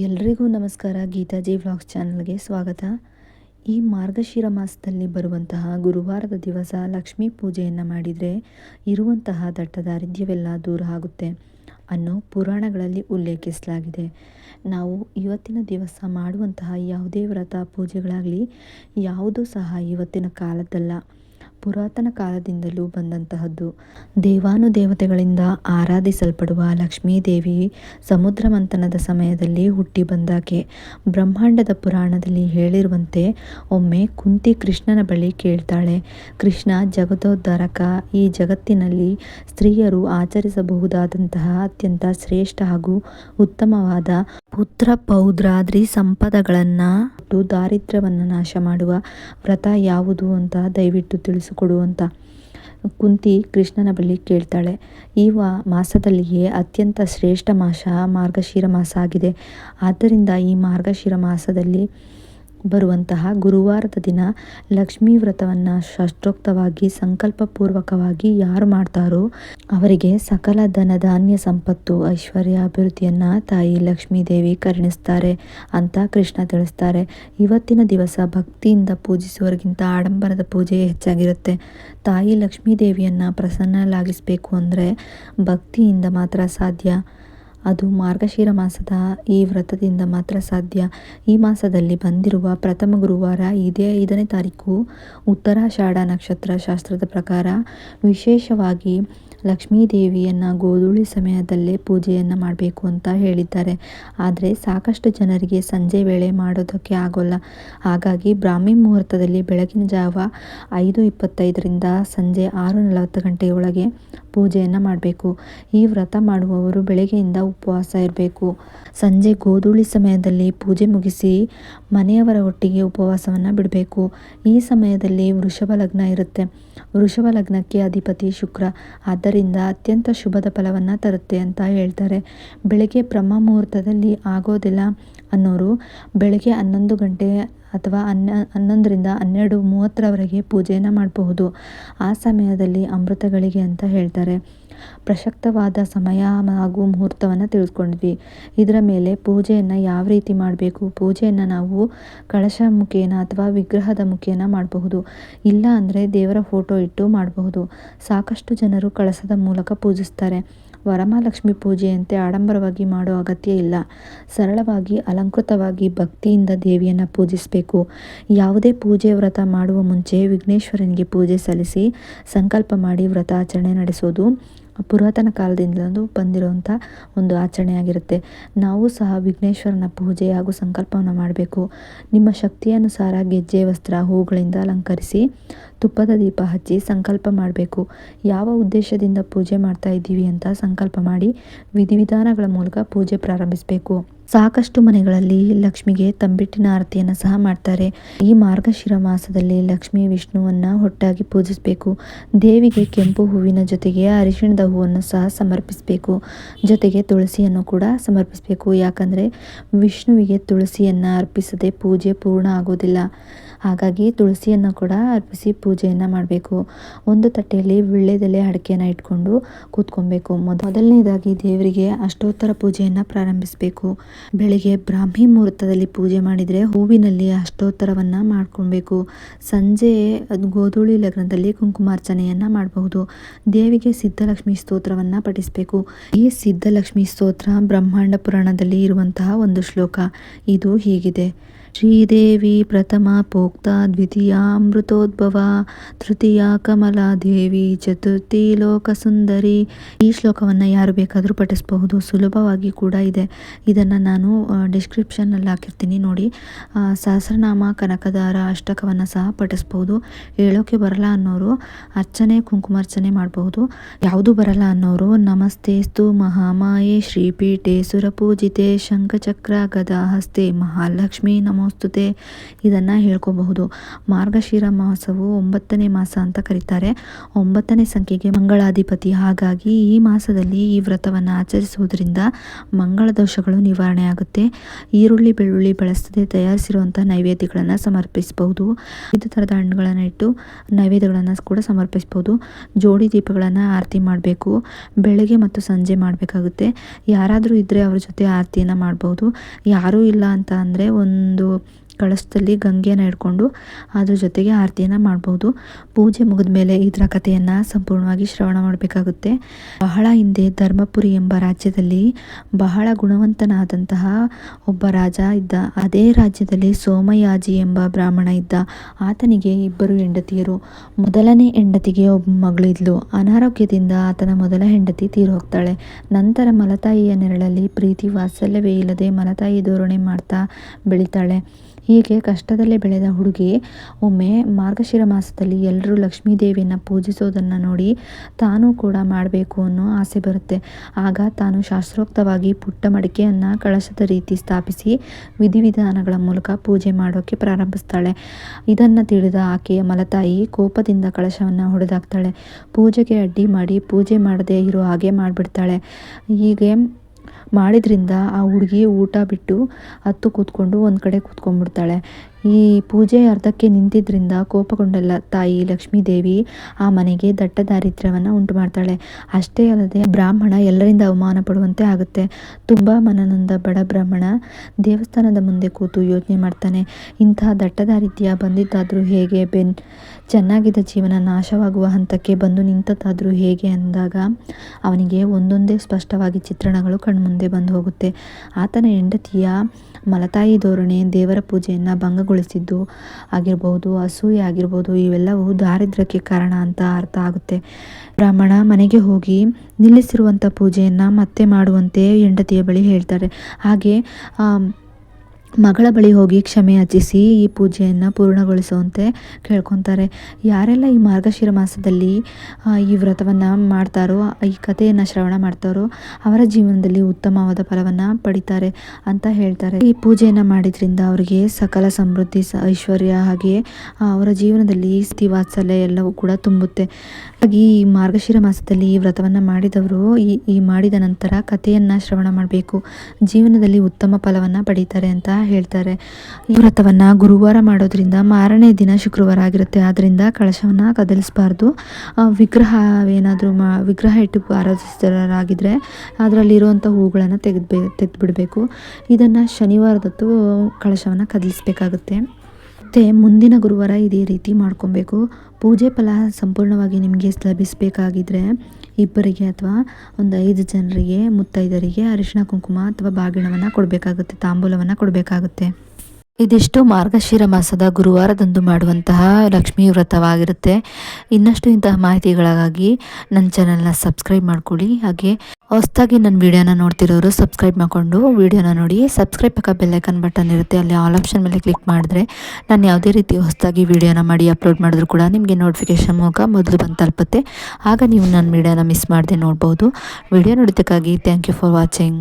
ಎಲ್ರಿಗೂ ನಮಸ್ಕಾರ. ಗೀತಾಜಿ ವ್ಲಾಗ್ಸ್ ಚಾನಲ್ಗೆ ಸ್ವಾಗತ. ಈ ಮಾರ್ಗಶಿರ ಮಾಸದಲ್ಲಿ ಬರುವಂತಹ ಗುರುವಾರದ ದಿವಸ ಲಕ್ಷ್ಮೀ ಪೂಜೆಯನ್ನು ಮಾಡಿದರೆ ಇರುವಂತಹ ದಟ್ಟ ದಾರಿದ್ರ್ಯವೆಲ್ಲ ದೂರ ಆಗುತ್ತೆ ಅನ್ನೋ ಪುರಾಣಗಳಲ್ಲಿ ಉಲ್ಲೇಖಿಸಲಾಗಿದೆ ನಾವು ಇವತ್ತಿನ ದಿವಸ ಮಾಡುವಂತಹ ಯಾವುದೇ ವ್ರತ ಪೂಜೆಗಳಾಗಲಿ ಯಾವುದೂ ಸಹ ಇವತ್ತಿನ ಕಾಲದ್ದಲ್ಲ ಪುರಾತನ ಕಾಲದಿಂದಲೂ ಬಂದಂತಹದ್ದು. ದೇವಾನುದೇವತೆಗಳಿಂದ ಆರಾಧಿಸಲ್ಪಡುವ ಲಕ್ಷ್ಮೀದೇವಿ ಸಮುದ್ರ ಮಂಥನದ ಸಮಯದಲ್ಲಿ ಹುಟ್ಟಿ ಬಂದಾಕೆ. ಬ್ರಹ್ಮಾಂಡದ ಪುರಾಣದಲ್ಲಿ ಹೇಳಿರುವಂತೆ, ಒಮ್ಮೆ ಕುಂತಿ ಕೃಷ್ಣನ ಬಳಿ ಕೇಳ್ತಾಳೆ, ಕೃಷ್ಣ, ಜಗದೋದ್ಧಾರಕ, ಈ ಜಗತ್ತಿನಲ್ಲಿ ಸ್ತ್ರೀಯರು ಆಚರಿಸಬಹುದಾದಂತಹ ಅತ್ಯಂತ ಶ್ರೇಷ್ಠ ಹಾಗೂ ಉತ್ತಮವಾದ ಪುತ್ರ ಪೌದ್ರಾದ್ರಿ ಸಂಪದಗಳನ್ನು ದಾರಿದ್ರ್ಯವನ್ನು ನಾಶ ಮಾಡುವ ವ್ರತ ಯಾವುದು ಅಂತ ದಯವಿಟ್ಟು ತಿಳಿಸಿಕೊಡು ಅಂತ ಕುಂತಿ ಕೃಷ್ಣನ ಬಳಿ ಕೇಳ್ತಾಳೆ. ಈ ವಾ ಮಾಸದಲ್ಲಿಯೇ ಅತ್ಯಂತ ಶ್ರೇಷ್ಠ ಮಾಸ, ಮಾರ್ಗಶಿರ ಮಾಸ ಆಗಿದೆ. ಆದ್ದರಿಂದ ಈ ಮಾರ್ಗಶಿರ ಮಾಸದಲ್ಲಿ ಬರುವಂತಹ ಗುರುವಾರದ ದಿನ ಲಕ್ಷ್ಮೀ ವ್ರತವನ್ನು ಶಾಸ್ತ್ರೋಕ್ತವಾಗಿ, ಸಂಕಲ್ಪಪೂರ್ವಕವಾಗಿ ಯಾರು ಮಾಡ್ತಾರೋ ಅವರಿಗೆ ಸಕಲ ಧನ ಧಾನ್ಯ ಸಂಪತ್ತು, ಐಶ್ವರ್ಯ ಅಭಿವೃದ್ಧಿಯನ್ನು ತಾಯಿ ಲಕ್ಷ್ಮೀ ದೇವಿ ಕರುಣಿಸ್ತಾರೆ ಅಂತ ಕೃಷ್ಣ ತಿಳಿಸ್ತಾರೆ. ಇವತ್ತಿನ ದಿವಸ ಭಕ್ತಿಯಿಂದ ಪೂಜಿಸುವವರಿಗಿಂತ ಆಡಂಬರದ ಪೂಜೆ ಹೆಚ್ಚಾಗಿರುತ್ತೆ. ತಾಯಿ ಲಕ್ಷ್ಮೀ ದೇವಿಯನ್ನು ಪ್ರಸನ್ನಲಾಗಿಸಬೇಕು ಅಂದರೆ ಭಕ್ತಿಯಿಂದ ಮಾತ್ರ ಸಾಧ್ಯ. ಅದು ಮಾರ್ಗಶಿರ ಮಾಸದ ಈ ವ್ರತದಿಂದ ಮಾತ್ರ ಸಾಧ್ಯ. ಈ ಮಾಸದಲ್ಲಿ ಬಂದಿರುವ ಪ್ರಥಮ ಗುರುವಾರ ಇದೇ ಐದನೇ ತಾರೀಕು ಉತ್ತರಾಷಾಢ ನಕ್ಷತ್ರ ಶಾಸ್ತ್ರದ ಪ್ರಕಾರ ವಿಶೇಷವಾಗಿ ಲಕ್ಷ್ಮೀ ದೇವಿಯನ್ನು ಗೋಧೂಳಿ ಸಮಯದಲ್ಲೇ ಪೂಜೆಯನ್ನು ಮಾಡಬೇಕು ಅಂತ ಹೇಳಿದ್ದಾರೆ. ಆದರೆ ಸಾಕಷ್ಟು ಜನರಿಗೆ ಸಂಜೆ ವೇಳೆ ಮಾಡೋದಕ್ಕೆ ಆಗೋಲ್ಲ. ಹಾಗಾಗಿ ಬ್ರಾಹ್ಮಿ ಮುಹೂರ್ತದಲ್ಲಿ ಬೆಳಗಿನ ಜಾವ ಐದು ಇಪ್ಪತ್ತೈದರಿಂದ ಸಂಜೆ ಆರು ನಲವತ್ತು ಗಂಟೆಯೊಳಗೆ ಪೂಜೆಯನ್ನು ಮಾಡಬೇಕು. ಈ ವ್ರತ ಮಾಡುವವರು ಬೆಳಗ್ಗೆಯಿಂದ ಉಪವಾಸ ಇರಬೇಕು. ಸಂಜೆ ಗೋಧೂಳಿ ಸಮಯದಲ್ಲಿ ಪೂಜೆ ಮುಗಿಸಿ ಮನೆಯವರ ಒಟ್ಟಿಗೆ ಉಪವಾಸವನ್ನು ಬಿಡಬೇಕು. ಈ ಸಮಯದಲ್ಲಿ ವೃಷಭ ಲಗ್ನ ಇರುತ್ತೆ. ವೃಷಭ ಲಗ್ನಕ್ಕೆ ಅಧಿಪತಿ ಶುಕ್ರ. ಆದ್ದರಿಂದ ಅತ್ಯಂತ ಶುಭದ ಫಲವನ್ನು ತರುತ್ತೆ ಅಂತ ಹೇಳ್ತಾರೆ. ಬೆಳಗ್ಗೆ ಬ್ರಹ್ಮ ಮುಹೂರ್ತದಲ್ಲಿ ಆಗೋದಿಲ್ಲ ಅನ್ನೋರು ಬೆಳಗ್ಗೆ ಹನ್ನೊಂದು ಗಂಟೆ ಅಥವಾ ಹನ್ನ, ಹನ್ನೊಂದರಿಂದ ಹನ್ನೆರಡು ಮೂವತ್ತರವರೆಗೆ ಪೂಜೆಯನ್ನು ಮಾಡಬಹುದು. ಆ ಸಮಯದಲ್ಲಿ ಅಮೃತಗಳಿಗೆ ಅಂತ ಹೇಳ್ತಾರೆ. ಪ್ರಸಕ್ತವಾದ ಸಮಯ ಹಾಗೂ ಮುಹೂರ್ತವನ್ನು ತಿಳಿಸ್ಕೊಂಡ್ವಿ ಇದರ ಮೇಲೆ ಪೂಜೆಯನ್ನು ಯಾವ ರೀತಿ ಮಾಡಬೇಕು? ಪೂಜೆಯನ್ನು ನಾವು ಕಳಶ ಮುಖೇನ ಅಥವಾ ವಿಗ್ರಹದ ಮುಖೇನ ಮಾಡಬಹುದು. ಇಲ್ಲ ಅಂದರೆ ದೇವರ ಫೋಟೋ ಇಟ್ಟು ಮಾಡಬಹುದು. ಸಾಕಷ್ಟು ಜನರು ಕಳಸದ ಮೂಲಕ ಪೂಜಿಸ್ತಾರೆ. ವರಮಹಾಲಕ್ಷ್ಮಿ ಪೂಜೆಯಂತೆ ಆಡಂಬರವಾಗಿ ಮಾಡೋ ಅಗತ್ಯ ಇಲ್ಲ. ಸರಳವಾಗಿ ಅಲಂಕೃತವಾಗಿ ಭಕ್ತಿಯಿಂದ ದೇವಿಯನ್ನು ಪೂಜಿಸಬೇಕು. ಯಾವುದೇ ಪೂಜೆ ವ್ರತ ಮಾಡುವ ಮುಂಚೆ ವಿಘ್ನೇಶ್ವರನಿಗೆ ಪೂಜೆ ಸಲ್ಲಿಸಿ ಸಂಕಲ್ಪ ಮಾಡಿ ವ್ರತ ಆಚರಣೆ ನಡೆಸೋದು ಪುರಾತನ ಕಾಲದಿಂದಲೂ ಬಂದಿರುವಂಥ ಒಂದು ಆಚರಣೆಯಾಗಿರುತ್ತೆ ನಾವು ಸಹ ವಿಘ್ನೇಶ್ವರನ ಪೂಜೆ ಹಾಗೂ ಸಂಕಲ್ಪವನ್ನು ಮಾಡಬೇಕು. ನಿಮ್ಮ ಶಕ್ತಿಯನುಸಾರ ಗೆಜ್ಜೆ, ವಸ್ತ್ರ, ಹೂಗಳಿಂದ ಅಲಂಕರಿಸಿ ತುಪ್ಪದ ದೀಪ ಹಚ್ಚಿ ಸಂಕಲ್ಪ ಮಾಡಬೇಕು. ಯಾವ ಉದ್ದೇಶದಿಂದ ಪೂಜೆ ಮಾಡ್ತಾ ಇದ್ದೀವಿ ಅಂತ ಸಂಕಲ್ಪ ಮಾಡಿ ವಿಧಿವಿಧಾನಗಳ ಮೂಲಕ ಪೂಜೆ ಪ್ರಾರಂಭಿಸಬೇಕು. ಸಾಕಷ್ಟು ಮನೆಗಳಲ್ಲಿ ಲಕ್ಷ್ಮಿಗೆ ತಂಬಿಟ್ಟಿನ ಆರತಿಯನ್ನು ಸಹ ಮಾಡ್ತಾರೆ. ಈ ಮಾರ್ಗಶಿರ ಮಾಸದಲ್ಲಿ ಲಕ್ಷ್ಮಿ ವಿಷ್ಣುವನ್ನು ಒಟ್ಟಾಗಿ ಪೂಜಿಸಬೇಕು. ದೇವಿಗೆ ಕೆಂಪು ಹೂವಿನ ಜೊತೆಗೆ ಅರಿಶಿಣದ ಹೂವನ್ನು ಸಹ ಸಮರ್ಪಿಸಬೇಕು. ಜೊತೆಗೆ ತುಳಸಿಯನ್ನು ಕೂಡ ಸಮರ್ಪಿಸಬೇಕು. ಯಾಕಂದರೆ ವಿಷ್ಣುವಿಗೆ ತುಳಸಿಯನ್ನು ಅರ್ಪಿಸದೆ ಪೂಜೆ ಪೂರ್ಣ ಆಗೋದಿಲ್ಲ. ಹಾಗಾಗಿ ತುಳಸಿಯನ್ನು ಕೂಡ ಅರ್ಪಿಸಿ ಪೂಜೆಯನ್ನು ಮಾಡಬೇಕು. ಒಂದು ತಟ್ಟೆಯಲ್ಲಿ ವಿಳ್ಳೆದೆಲೆ ಅಡಿಕೆಯನ್ನು ಇಟ್ಕೊಂಡು ಕೂತ್ಕೊಬೇಕು. ಮೊದಲನೇದಾಗಿ ದೇವರಿಗೆ ಅಷ್ಟೋತ್ತರ ಪೂಜೆಯನ್ನು ಪ್ರಾರಂಭಿಸಬೇಕು. ಬೆಳಿಗ್ಗೆ ಬ್ರಾಹ್ಮಿ ಮುಹೂರ್ತದಲ್ಲಿ ಪೂಜೆ ಮಾಡಿದರೆ ಹೂವಿನಲ್ಲಿ ಅಷ್ಟೋತ್ತರವನ್ನು ಮಾಡ್ಕೊಬೇಕು ಸಂಜೆ ಗೋಧೂಳಿ ಲಗ್ನದಲ್ಲಿ ಕುಂಕುಮಾರ್ಚನೆಯನ್ನು ಮಾಡಬಹುದು. ದೇವಿಗೆ ಸಿದ್ಧಲಕ್ಷ್ಮಿ ಸ್ತೋತ್ರವನ್ನು ಪಠಿಸಬೇಕು. ಈ ಸಿದ್ಧಲಕ್ಷ್ಮಿ ಸ್ತೋತ್ರ ಬ್ರಹ್ಮಾಂಡ ಪುರಾಣದಲ್ಲಿ ಇರುವಂತಹ ಒಂದು ಶ್ಲೋಕ. ಇದು ಹೀಗಿದೆ. ಶ್ರೀದೇವಿ ಪ್ರಥಮ, ಪೋಕ್ತ, ದ್ವಿತೀಯ, ಅಮೃತೋದ್ಭವ, ತೃತೀಯ ಕಮಲಾ ದೇವಿ ಚತುರ್ಥಿ, ಲೋಕಸುಂದರಿ. ಈ ಶ್ಲೋಕವನ್ನು ಯಾರು ಬೇಕಾದರೂ ಪಠಿಸಬಹುದು. ಸುಲಭವಾಗಿ ಕೂಡ ಇದೆ. ಇದನ್ನು ನಾನು ಡಿಸ್ಕ್ರಿಪ್ಷನ್ನಲ್ಲಿ ಹಾಕಿರ್ತೀನಿ ನೋಡಿ. ಸಹಸ್ರನಾಮ, ಕನಕದಾರ, ಅಷ್ಟಕವನ್ನು ಸಹ ಪಠಿಸ್ಬೋದು ಹೇಳೋಕೆ ಬರಲ್ಲ ಅನ್ನೋರು, ಅರ್ಚನೆ ಕುಂಕುಮಾರ್ಚನೆ ಮಾಡಬಹುದು. ಯಾವುದು ಬರಲ್ಲ ಅನ್ನೋರು, ನಮಸ್ತೆಸ್ತು ಮಹಾಮಾಯೆ, ಶ್ರೀಪೀಠೆ, ಸುರಪೂಜಿತೆ, ಶಂಖಚಕ್ರ, ಗದಾ ಹಸ್ತೆ, ಮಹಾಲಕ್ಷ್ಮಿ ನಮೋಸ್ತುತೆ ಇದನ್ನು ಹೇಳ್ಕೋಬಹುದು. ಮಾರ್ಗಶಿರ ಮಾಸವು ಒಂಬತ್ತನೇ ಮಾಸ ಅಂತ ಕರೀತಾರೆ. ಒಂಬತ್ತನೇ ಸಂಖ್ಯೆಗೆ ಮಂಗಳಾಧಿಪತಿ. ಹಾಗಾಗಿ ಈ ಮಾಸದಲ್ಲಿ ಈ ವ್ರತವನ್ನು ಆಚರಿಸುವುದರಿಂದ ಮಂಗಳ ದೋಷಗಳು ನಿವಾರಣೆ ಆಗುತ್ತೆ. ಈರುಳ್ಳಿ, ಬೆಳ್ಳುಳ್ಳಿ ಬಳಸದೆ ತಯಾರಿಸಿರುವಂಥ ನೈವೇದ್ಯಗಳನ್ನು ಸಮರ್ಪಿಸಬಹುದು. ವಿವಿಧ ಥರದ ಹಣ್ಣುಗಳನ್ನು ಇಟ್ಟು ನೈವೇದ್ಯಗಳನ್ನು ಕೂಡ ಸಮರ್ಪಿಸಬಹುದು. ಜೋಡಿ ದೀಪಗಳನ್ನು ಆರತಿ ಮಾಡಬೇಕು. ಬೆಳಗ್ಗೆ ಮತ್ತು ಸಂಜೆ ಮಾಡಬೇಕಾಗುತ್ತೆ. ಯಾರಾದರೂ ಇದ್ದರೆ ಅವರ ಜೊತೆ ಆರತಿಯನ್ನು ಮಾಡಬಹುದು. ಯಾರೂ ಇಲ್ಲ ಅಂತ ಅಂದರೆ ಒಂದು do ಕಳಶದಲ್ಲಿ ಗಂಗೆಯನ್ನು ಇಟ್ಕೊಂಡು ಅದ್ರ ಜೊತೆಗೆ ಆರತಿಯನ್ನು ಮಾಡ್ಬೋದು. ಪೂಜೆ ಮುಗಿದ ಮೇಲೆ ಇದರ ಕಥೆಯನ್ನು ಸಂಪೂರ್ಣವಾಗಿ ಶ್ರವಣ ಮಾಡಬೇಕಾಗುತ್ತೆ. ಬಹಳ ಹಿಂದೆ ಧರ್ಮಪುರಿ ಎಂಬ ರಾಜ್ಯದಲ್ಲಿ ಬಹಳ ಗುಣವಂತನಾದಂತಹ ಒಬ್ಬ ರಾಜ ಇದ್ದ. ಅದೇ ರಾಜ್ಯದಲ್ಲಿ ಸೋಮಯಾಜಿ ಎಂಬ ಬ್ರಾಹ್ಮಣ ಇದ್ದ. ಆತನಿಗೆ ಇಬ್ಬರು ಹೆಂಡತಿಯರು. ಮೊದಲನೇ ಹೆಂಡತಿಗೆ ಒಬ್ಬ ಮಗಳಿದ್ಲು. ಅನಾರೋಗ್ಯದಿಂದ ಆತನ ಮೊದಲ ಹೆಂಡತಿ ತೀರು ಹೋಗ್ತಾಳೆ. ನಂತರ ಮಲತಾಯಿಯ ನೆರಳಲ್ಲಿ ಪ್ರೀತಿ ವಾತ್ಸಲ್ಯವೇ ಇಲ್ಲದೆ ಮಲತಾಯಿ ಧೋರಣೆ ಮಾಡ್ತಾ ಬೆಳಿತಾಳೆ. ಹೀಗೆ ಕಷ್ಟದಲ್ಲೇ ಬೆಳೆದ ಹುಡುಗಿ ಒಮ್ಮೆ ಮಾರ್ಗಶಿರ ಮಾಸದಲ್ಲಿ ಎಲ್ಲರೂ ಲಕ್ಷ್ಮೀ ದೇವಿಯನ್ನು ಪೂಜಿಸೋದನ್ನು ನೋಡಿ ತಾನೂ ಕೂಡ ಮಾಡಬೇಕು ಅನ್ನೋ ಆಸೆ ಬರುತ್ತೆ. ಆಗ ತಾನು ಶಾಸ್ತ್ರೋಕ್ತವಾಗಿ ಪುಟ್ಟ ಮಡಿಕೆಯನ್ನು ಕಳಶದ ರೀತಿ ಸ್ಥಾಪಿಸಿ ವಿಧಿವಿಧಾನಗಳ ಮೂಲಕ ಪೂಜೆ ಮಾಡೋಕ್ಕೆ ಪ್ರಾರಂಭಿಸ್ತಾಳೆ. ಇದನ್ನು ತಿಳಿದ ಆಕೆಯ ಮಲತಾಯಿ ಕೋಪದಿಂದ ಕಳಶವನ್ನು ಹೊಡೆದಾಕ್ತಾಳೆ. ಪೂಜೆಗೆ ಅಡ್ಡಿ ಮಾಡಿ ಪೂಜೆ ಮಾಡದೇ ಇರೋ ಹಾಗೆ ಮಾಡಿಬಿಡ್ತಾಳೆ. ಹೀಗೆ ಮಾಡಿದ್ರಿಂದ ಆ ಹುಡುಗಿ ಊಟ ಬಿಟ್ಟು ಹತ್ತು ಕೂತ್ಕೊಂಡು ಒಂದು ಕಡೆ ಕೂತ್ಕೊಂಡ್ಬಿಡ್ತಾಳೆ. ಈ ಪೂಜೆ ಅರ್ಧಕ್ಕೆ ನಿಂತಿದ್ದರಿಂದ ಕೋಪಗೊಂಡಲ್ಲ ತಾಯಿ ಲಕ್ಷ್ಮೀದೇವಿ. ಆ ಮನೆಗೆ ದಟ್ಟ ದಾರಿದ್ರ್ಯವನ್ನು ಉಂಟು ಮಾಡ್ತಾಳೆ ಅಷ್ಟೇ ಅಲ್ಲದೆ ಬ್ರಾಹ್ಮಣ ಎಲ್ಲರಿಂದ ಅವಮಾನ ಪಡುವಂತೆ ಆಗುತ್ತೆ. ತುಂಬ ಮನನೊಂದ ಬಡ ಬ್ರಾಹ್ಮಣ ದೇವಸ್ಥಾನದ ಮುಂದೆ ಕೂತು ಯೋಚನೆ ಮಾಡ್ತಾನೆ. ಇಂತಹ ದಟ್ಟ ದಾರಿದ್ರ್ಯ ಬಂದಿದ್ದಾದರೂ ಹೇಗೆ ಬೆನ್? ಚೆನ್ನಾಗಿದ್ದ ಜೀವನ ನಾಶವಾಗುವ ಹಂತಕ್ಕೆ ಬಂದು ನಿಂತದ್ದಾದರೂ ಹೇಗೆ ಅಂದಾಗ ಅವನಿಗೆ ಒಂದೊಂದೇ ಸ್ಪಷ್ಟವಾಗಿ ಚಿತ್ರಣಗಳು ಕಣ್ಮುಂದೆ ಬಂದು ಹೋಗುತ್ತೆ. ಆತನ ಹೆಂಡತಿಯ ಮಲತಾಯಿ ಧೋರಣೆ ದೇವರ ಪೂಜೆಯನ್ನು ಭಂಗಗೊಳಿಸಿದ್ದು ಆಗಿರ್ಬೋದು, ಅಸೂಯೆ ಆಗಿರ್ಬೋದು, ಇವೆಲ್ಲವೂ ದಾರಿದ್ರ್ಯಕ್ಕೆ ಕಾರಣ ಅಂತ ಅರ್ಥ ಆಗುತ್ತೆ. ಬ್ರಾಹ್ಮಣ ಮನೆಗೆ ಹೋಗಿ ನಿಲ್ಲಿಸಿರುವಂಥ ಪೂಜೆಯನ್ನು ಮತ್ತೆ ಮಾಡುವಂತೆ ಹೆಂಡತಿಯ ಬಳಿ ಹೇಳ್ತಾರೆ. ಹಾಗೆ ಮಗಳ ಬಳಿ ಹೋಗಿ ಕ್ಷಮೆ ಯಾಚಿಸಿ ಈ ಪೂಜೆಯನ್ನು ಪೂರ್ಣಗೊಳಿಸುವಂತೆ ಕೇಳ್ಕೊತಾರೆ. ಯಾರೆಲ್ಲ ಈ ಮಾರ್ಗಶಿರ ಮಾಸದಲ್ಲಿ ಈ ವ್ರತವನ್ನು ಮಾಡ್ತಾರೋ, ಈ ಕಥೆಯನ್ನು ಶ್ರವಣ ಮಾಡ್ತಾರೋ, ಅವರ ಜೀವನದಲ್ಲಿ ಉತ್ತಮವಾದ ಫಲವನ್ನು ಪಡಿತಾರೆ ಅಂತ ಹೇಳ್ತಾರೆ. ಈ ಪೂಜೆಯನ್ನು ಮಾಡಿದ್ರಿಂದ ಅವರಿಗೆ ಸಕಲ ಸಮೃದ್ಧಿ ಐಶ್ವರ್ಯ ಹಾಗೆ ಅವರ ಜೀವನದಲ್ಲಿ ಸ್ಥಿತಿ ವಾತ್ಸಲ್ಯ ಎಲ್ಲವೂ ಕೂಡ ತುಂಬುತ್ತೆ. ಹಾಗಾಗಿ ಈ ಮಾರ್ಗಶಿರ ಮಾಸದಲ್ಲಿ ಈ ವ್ರತವನ್ನು ಮಾಡಿದವರು ಈ ಈ ಮಾಡಿದ ನಂತರ ಕಥೆಯನ್ನು ಶ್ರವಣ ಮಾಡಬೇಕು. ಜೀವನದಲ್ಲಿ ಉತ್ತಮ ಫಲವನ್ನು ಪಡೀತಾರೆ ಅಂತ ಹೇಳ್ತಾರೆ. ಈ ವ್ರತವನ್ನು ಗುರುವಾರ ಮಾಡೋದ್ರಿಂದ ಮಾರನೇ ದಿನ ಶುಕ್ರವಾರ ಆಗಿರುತ್ತೆ. ಆದ್ದರಿಂದ ಕಳಶವನ್ನು ಕದಲಿಸಬಾರ್ದು. ವಿಗ್ರಹ ಏನಾದರೂ ಮಾ, ವಿಗ್ರಹ ಇಟ್ಟು ಆರಾಧಿಸಿದರಾಗಿದ್ದರೆ ಅದರಲ್ಲಿರುವಂಥ ಹೂಗಳನ್ನು ತೆಗೆದ್ಬೇ, ತೆಗೆದುಬಿಡಬೇಕು. ಇದನ್ನು ಶನಿವಾರದತ್ತು ಕಳಶವನ್ನು ಕದಲಿಸಬೇಕಾಗುತ್ತೆ. ಮತ್ತು ಮುಂದಿನ ಗುರುವಾರ ಇದೇ ರೀತಿ ಮಾಡ್ಕೊಬೇಕು. ಪೂಜೆ ಫಲ ಸಂಪೂರ್ಣವಾಗಿ ನಿಮಗೆ ಲಭಿಸಬೇಕಾಗಿದ್ದರೆ ಇಬ್ಬರಿಗೆ ಅಥವಾ ಒಂದು ಐದು ಜನರಿಗೆ ಮುತ್ತೈದರಿಗೆ ಅರಿಶಿನ ಕುಂಕುಮ ಅಥವಾ ಬಾಗಿಣವನ್ನು ಕೊಡಬೇಕಾಗುತ್ತೆ ತಾಂಬೂಲವನ್ನು ಕೊಡಬೇಕಾಗುತ್ತೆ. ಇದಿಷ್ಟು ಮಾರ್ಗಶಿರ ಮಾಸದ ಗುರುವಾರದಂದು ಮಾಡುವಂತಹ ಲಕ್ಷ್ಮೀ ವ್ರತವಾಗಿರುತ್ತೆ. ಇನ್ನಷ್ಟು ಇಂತಹ ಮಾಹಿತಿಗಳಿಗಾಗಿ ನನ್ನ ಚಾನಲ್ನ ಸಬ್ಸ್ಕ್ರೈಬ್ ಮಾಡ್ಕೊಳ್ಳಿ. ಹಾಗೆ ಹೊಸದಾಗಿ ನನ್ನ ವಿಡಿಯೋನ ನೋಡ್ತಿರೋರು ಸಬ್ಸ್ಕ್ರೈಬ್ ಮಾಡಿಕೊಂಡು ವೀಡಿಯೋನ ನೋಡಿ. ಸಬ್ಸ್ಕ್ರೈಬ್ ಪಕ್ಕ ಬೆಲ್ಲೈಕನ್ ಬಟನ್ ಇರುತ್ತೆ. ಅಲ್ಲಿ ಆಲ್ ಆಪ್ಷನ್ ಮೇಲೆ ಕ್ಲಿಕ್ ಮಾಡಿದ್ರೆ ನಾನು ಯಾವುದೇ ರೀತಿ ಹೊಸದಾಗಿ ವೀಡಿಯೋನ ಮಾಡಿ ಅಪ್ಲೋಡ್ ಮಾಡಿದ್ರು ಕೂಡ ನಿಮಗೆ ನೋಟಿಫಿಕೇಶನ್ ಮೂಲಕ ಮೊದಲು ಬಂದು ತಲುಪುತ್ತೆ. ಆಗ ನೀವು ನನ್ನ ವಿಡಿಯೋನ ಮಿಸ್ ಮಾಡದೆ ನೋಡ್ಬೋದು. ವಿಡಿಯೋ ನೋಡಿದ್ದಕ್ಕಾಗಿ ಥ್ಯಾಂಕ್ ಯು ಫಾರ್ ವಾಚಿಂಗ್